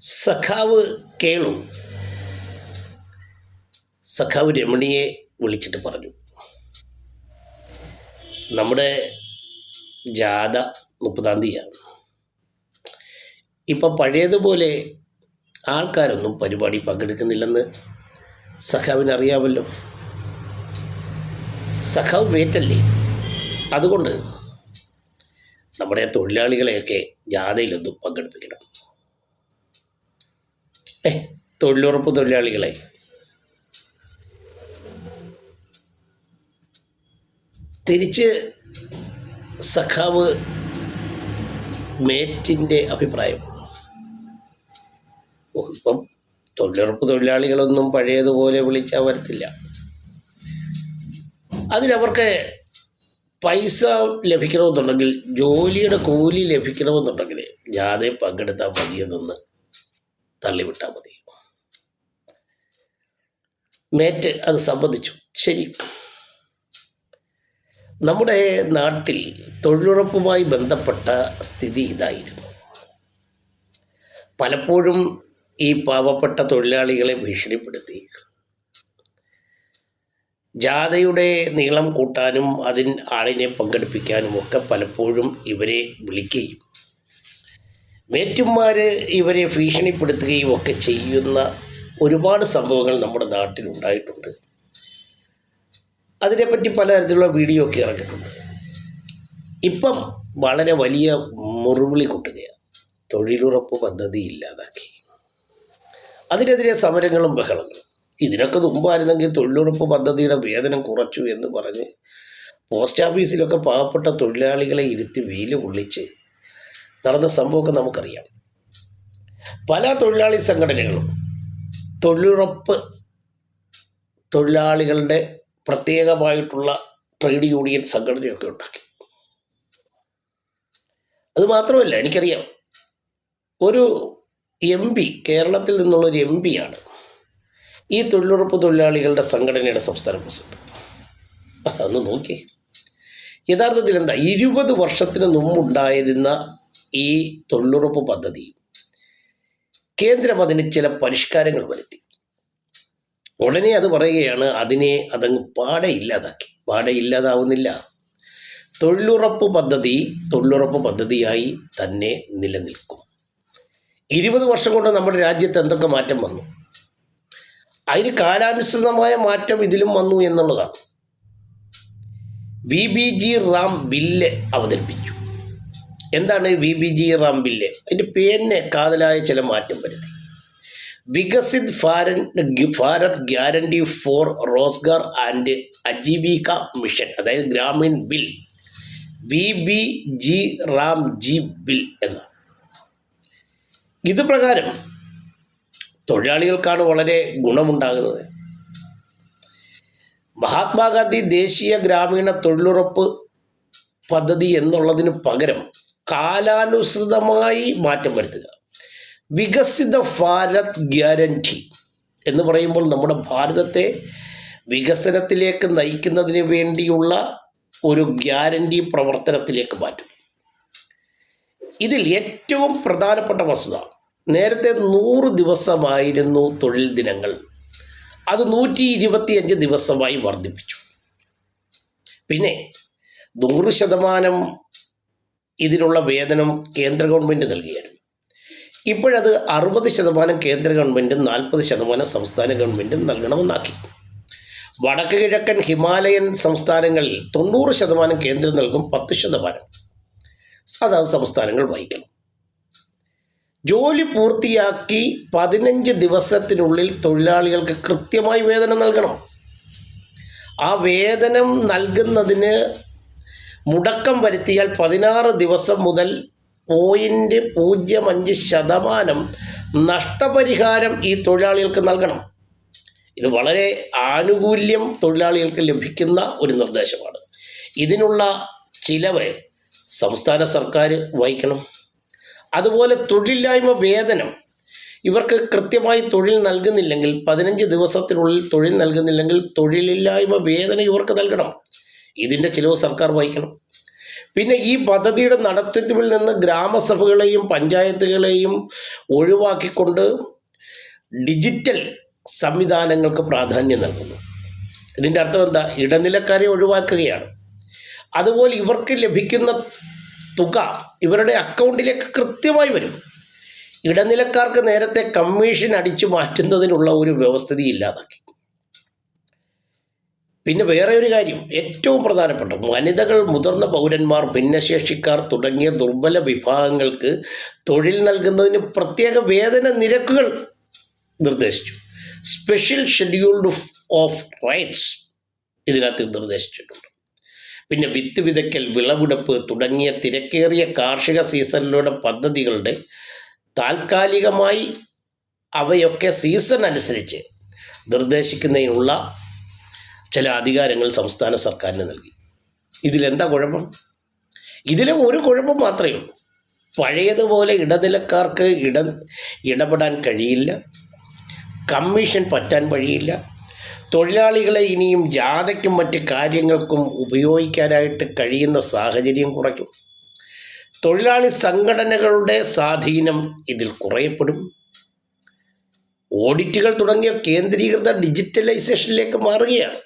സഖാവ് കേളു. സഖാവ് രമണിയെ വിളിച്ചിട്ട് പറഞ്ഞു. നമ്മുടെ ജാഥ മുപ്പതാം തീയതിയാണ്. ഇപ്പം പഴയതുപോലെ ആൾക്കാരൊന്നും പരിപാടി പങ്കെടുക്കുന്നില്ലെന്ന് സഖാവിന് അറിയാമല്ലോ സഖാവ് വേറ്റല്ലേ? അതുകൊണ്ട് നമ്മുടെ തൊഴിലാളികളെയൊക്കെ ജാഥയിലൊന്നും പങ്കെടുപ്പിക്കണം. ഏ തൊഴിലുറപ്പ് തൊഴിലാളികളെ. തിരിച്ച് സഖാവ് മേറ്റിന്റെ അഭിപ്രായം. ഇപ്പം തൊഴിലുറപ്പ് തൊഴിലാളികളൊന്നും പഴയതുപോലെ വിളിച്ചാൽ വരത്തില്ല. അതിലവർക്ക് പൈസ ലഭിക്കണമെന്നുണ്ടെങ്കിൽ ജോലിയുടെ കൂലി ലഭിക്കണമെന്നുണ്ടെങ്കിൽ ജാഥയിൽ പങ്കെടുത്താൽ മതിയെന്നൊന്ന് തള്ളിവിട്ടാൽ മതി. മേറ്റ് അത് സംബന്ധിച്ചു. ശരി. നമ്മുടെ നാട്ടിൽ തൊഴിലുറപ്പുമായി ബന്ധപ്പെട്ട സ്ഥിതി ഇതായിരുന്നു. പലപ്പോഴും ഈ പാവപ്പെട്ട തൊഴിലാളികളെ ഭീഷണിപ്പെടുത്തി. ജാഥയുടെ നീളം കൂട്ടാനും അതിൽ ആളിനെ പങ്കെടുപ്പിക്കാനും ഒക്കെ പലപ്പോഴും ഇവരെ വിളിക്കുകയും മേറ്റുമാർ ഇവരെ ഭീഷണിപ്പെടുത്തുകയും ഒക്കെ ചെയ്യുന്ന ഒരുപാട് സംഭവങ്ങൾ നമ്മുടെ നാട്ടിൽ ഉണ്ടായിട്ടുണ്ട്. അതിനെപ്പറ്റി പലതരത്തിലുള്ള വീഡിയോ ഒക്കെ ഇറങ്ങിയിട്ടുണ്ട്. ഇപ്പം വളരെ വലിയ മുറിവിളി കൂട്ടുകയാണ്. തൊഴിലുറപ്പ് പദ്ധതി ഇല്ലാതാക്കി. അതിനെതിരെ സമരങ്ങളും ബഹളങ്ങളും. ഇതിനൊക്കെ മുമ്പായിരുന്നെങ്കിൽ തൊഴിലുറപ്പ് പദ്ധതിയുടെ വേതനം കുറച്ചു എന്ന് പറഞ്ഞ് പോസ്റ്റ് ഓഫീസിലൊക്കെ പാവപ്പെട്ട തൊഴിലാളികളെ ഇരുത്തി വെയിൽ കൊള്ളിച്ച് നടന്ന സംഭവമൊക്കെ നമുക്കറിയാം. പല തൊഴിലാളി സംഘടനകളും തൊഴിലുറപ്പ് തൊഴിലാളികളുടെ പ്രത്യേകമായിട്ടുള്ള ട്രേഡ് യൂണിയൻ സംഘടനയൊക്കെ ഉണ്ടാക്കി. അത് മാത്രമല്ല എനിക്കറിയാം ഒരു എം പി കേരളത്തിൽ നിന്നുള്ള ഒരു എം ആണ് ഈ തൊഴിലുറപ്പ് തൊഴിലാളികളുടെ സംഘടനയുടെ സംസ്ഥാന പ്രസിഡന്റ്. ഒന്ന് നോക്കി യഥാർത്ഥത്തിൽ എന്താ ഇരുപത് വർഷത്തിന് മുമ്പുണ്ടായിരുന്ന ഈ തൊഴിലുറപ്പ് പദ്ധതി കേന്ദ്രം അതിന് ചില പരിഷ്കാരങ്ങൾ വരുത്തി. ഉടനെ അത് പറയുകയാണ് അതിനെ അതങ്ങ് പാടെ ഇല്ലാതാക്കി. പാടെ ഇല്ലാതാവുന്നില്ല. തൊഴിലുറപ്പ് പദ്ധതി തൊഴിലുറപ്പ് പദ്ധതിയായി തന്നെ നിലനിൽക്കും. ഇരുപത് വർഷം കൊണ്ട് നമ്മുടെ രാജ്യത്ത് എന്തൊക്കെ മാറ്റം വന്നു? അതിന് കാലാനുസൃതമായ മാറ്റം ഇതിലും വന്നു എന്നുള്ളതാണ്. V B G RAM bill അവതരിപ്പിച്ചു. എന്താണ് V B G RAM bill? അതിന്റെ പേരിന് കാതലായ ചില മാറ്റം വരുത്തി. Viksit ഫാരൻ Bharat guarantee for Rozgar and Ajeevika mission അതായത് Gramin bill. V B G RAM G bill എന്ന. ഇത് പ്രകാരം തൊഴിലാളികൾക്കാണ് വളരെ ഗുണമുണ്ടാകുന്നത്. മഹാത്മാഗാന്ധി ദേശീയ ഗ്രാമീണ തൊഴിലുറപ്പ് പദ്ധതി എന്നുള്ളതിന് പകരം കാലാനുസൃതമായി മാറ്റം വരുത്തുക. വികസിത ഭാരത് ഗ്യാരണ്ടി എന്ന് പറയുമ്പോൾ നമ്മുടെ ഭാരതത്തെ വികസനത്തിലേക്ക് നയിക്കുന്നതിന് വേണ്ടിയുള്ള ഒരു ഗ്യാരണ്ടി പ്രവർത്തനത്തിലേക്ക് മാറ്റും. ഇതിൽ ഏറ്റവും പ്രധാനപ്പെട്ട വസ്തുത നേരത്തെ നൂറ് ദിവസമായിരുന്നു തൊഴിൽ ദിനങ്ങൾ. അത് നൂറ്റി ഇരുപത്തിയഞ്ച് ദിവസമായി വർദ്ധിപ്പിച്ചു. പിന്നെ നൂറ് ശതമാനം ഇതിനുള്ള വേതനം കേന്ദ്ര ഗവൺമെന്റ് നൽകിയായിരുന്നു. ഇപ്പോഴത് അറുപത് ശതമാനം കേന്ദ്ര ഗവൺമെന്റും നാൽപ്പത് ശതമാനം സംസ്ഥാന ഗവൺമെന്റും നൽകണമെന്നാക്കി. വടക്ക് കിഴക്കൻ ഹിമാലയൻ സംസ്ഥാനങ്ങളിൽ തൊണ്ണൂറ് ശതമാനം കേന്ദ്രം നൽകും പത്ത് ശതമാനം. സാധാരണ സംസ്ഥാനങ്ങൾ വഹിക്കണം. ജോലി പൂർത്തിയാക്കി പതിനഞ്ച് ദിവസത്തിനുള്ളിൽ തൊഴിലാളികൾക്ക് കൃത്യമായി വേതനം നൽകണം. ആ വേതനം നൽകുന്നതിന് മുടക്കം വരുത്തിയാൽ പതിനാറ് ദിവസം മുതൽ പോയിന്റ് പൂജ്യം അഞ്ച് ശതമാനം നഷ്ടപരിഹാരം ഈ തൊഴിലാളികൾക്ക് നൽകണം. ഇത് വളരെ ആനുകൂല്യം തൊഴിലാളികൾക്ക് ലഭിക്കുന്ന ഒരു നിർദ്ദേശമാണ്. ഇതിനുള്ള ചിലവ് സംസ്ഥാന സർക്കാർ വഹിക്കണം. അതുപോലെ തൊഴിലില്ലായ്മ വേതനം. ഇവർക്ക് കൃത്യമായി തൊഴിൽ നൽകുന്നില്ലെങ്കിൽ പതിനഞ്ച് ദിവസത്തിനുള്ളിൽ തൊഴിൽ നൽകുന്നില്ലെങ്കിൽ തൊഴിലില്ലായ്മ വേതനം ഇവർക്ക് നൽകണം. ഇതിന്റെ ചിലവ് സർക്കാർ വഹിക്കണം. പിന്നെ ഈ പദ്ധതിയുടെ നടത്തിപ്പിൽ നിന്ന് ഗ്രാമസഭകളെയും പഞ്ചായത്തുകളെയും ഒഴിവാക്കിക്കൊണ്ട് ഡിജിറ്റൽ സംവിധാനങ്ങൾക്ക് പ്രാധാന്യം നൽകുന്നു. ഇതിന്റെ അർത്ഥം എന്താ? ഇടനിലക്കാരെ ഒഴിവാക്കുകയാണ്. അതുപോലെ ഇവർക്ക് ലഭിക്കുന്ന തുക ഇവരുടെ അക്കൗണ്ടിലേക്ക് കൃത്യമായി വരും. ഇടനിലക്കാർക്ക് നേരത്തെ കമ്മീഷൻ അടിച്ചു മാറ്റുന്നതിനുള്ള ഒരു വ്യവസ്ഥിതി ഇല്ലാതാക്കി. പിന്നെ വേറെ ഒരു കാര്യം. ഏറ്റവും പ്രധാനപ്പെട്ട വനിതകൾ മുതിർന്ന പൗരന്മാർ ഭിന്നശേഷിക്കാർ തുടങ്ങിയ ദുർബല വിഭാഗങ്ങൾക്ക് തൊഴിൽ നൽകുന്നതിന് പ്രത്യേക വേതന നിരക്കുകൾ നിർദ്ദേശിച്ചു. സ്പെഷ്യൽ ഷെഡ്യൂൾഡ് ഓഫ് റൈറ്റ്സ് ഇതിനകത്ത് നിർദ്ദേശിച്ചിട്ടുണ്ട്. പിന്നെ വിത്ത് വിതയ്ക്കൽ വിളവെടുപ്പ് തുടങ്ങിയ തിരക്കേറിയ കാർഷിക സീസണിലൂടെ പദ്ധതികളുടെ താൽക്കാലികമായി അവയൊക്കെ സീസൺ അനുസരിച്ച് നിർദ്ദേശിക്കുന്നതിനുള്ള ചില അധികാരങ്ങൾ സംസ്ഥാന സർക്കാരിന് നൽകി. ഇതിലെന്താ കുഴപ്പം? ഇതിലെ ഒരു കുഴപ്പം മാത്രമേ ഉള്ളൂ. പഴയതുപോലെ ഇടനിലക്കാർക്ക് ഇട ഇടപെടാൻ കഴിയില്ല. കമ്മീഷൻ പറ്റാൻ വഴിയില്ല. തൊഴിലാളികളെ ഇനിയും ജാഥയ്ക്കും മറ്റ് കാര്യങ്ങൾക്കും ഉപയോഗിക്കാനായിട്ട് കഴിയുന്ന സാഹചര്യം കുറയ്ക്കും. തൊഴിലാളി സംഘടനകളുടെ സ്വാധീനം ഇതിൽ കുറയപ്പെടും. ഓഡിറ്റുകൾ തുടങ്ങിയ കേന്ദ്രീകൃത ഡിജിറ്റലൈസേഷനിലേക്ക് മാറുകയാണ്.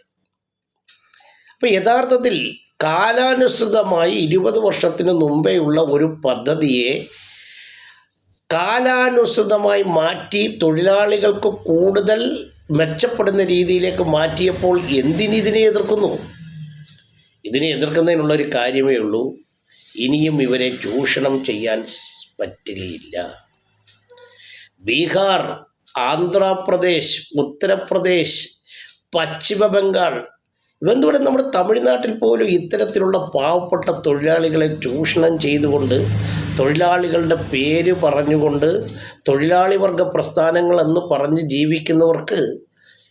അപ്പോൾ യഥാർത്ഥത്തിൽ കാലാനുസൃതമായി ഇരുപത് വർഷത്തിന് മുമ്പേയുള്ള ഒരു പദ്ധതിയെ കാലാനുസൃതമായി മാറ്റി തൊഴിലാളികൾക്ക് കൂടുതൽ മെച്ചപ്പെടുന്ന രീതിയിലേക്ക് മാറ്റിയപ്പോൾ എന്തിനിതിനെ എതിർക്കുന്നു? ഇതിനെ എതിർക്കുന്നതിനുള്ളൊരു കാര്യമേ ഉള്ളൂ. ഇനിയും ഇവരെ ചൂഷണം ചെയ്യാൻ പറ്റുകയില്ല ബീഹാർ ആന്ധ്രാപ്രദേശ് ഉത്തർപ്രദേശ് പശ്ചിമ ബംഗാൾ ഇവന്തുകൂടെ നമ്മുടെ തമിഴ്നാട്ടിൽ പോലും ഇത്തരത്തിലുള്ള പാവപ്പെട്ട തൊഴിലാളികളെ ചൂഷണം ചെയ്തുകൊണ്ട് തൊഴിലാളികളുടെ പേര് പറഞ്ഞുകൊണ്ട് തൊഴിലാളി വർഗ പ്രസ്ഥാനങ്ങൾ എന്ന് പറഞ്ഞ് ജീവിക്കുന്നവർക്ക്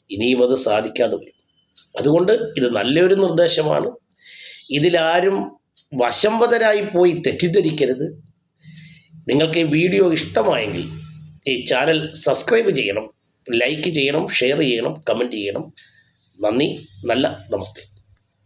ഇനിയും അത് സാധിക്കാതെ വരും. അതുകൊണ്ട് ഇത് നല്ലൊരു നിർദ്ദേശമാണ്. ഇതിലാരും വശംവതരായി പോയി തെറ്റിദ്ധരിക്കരുത്. നിങ്ങൾക്ക് ഈ വീഡിയോ ഇഷ്ടമായെങ്കിൽ ഈ ചാനൽ സബ്സ്ക്രൈബ് ചെയ്യണം ലൈക്ക് ചെയ്യണം ഷെയർ ചെയ്യണം കമന്റ് ചെയ്യണം. നന്ദി നല്ല നമസ്തേ.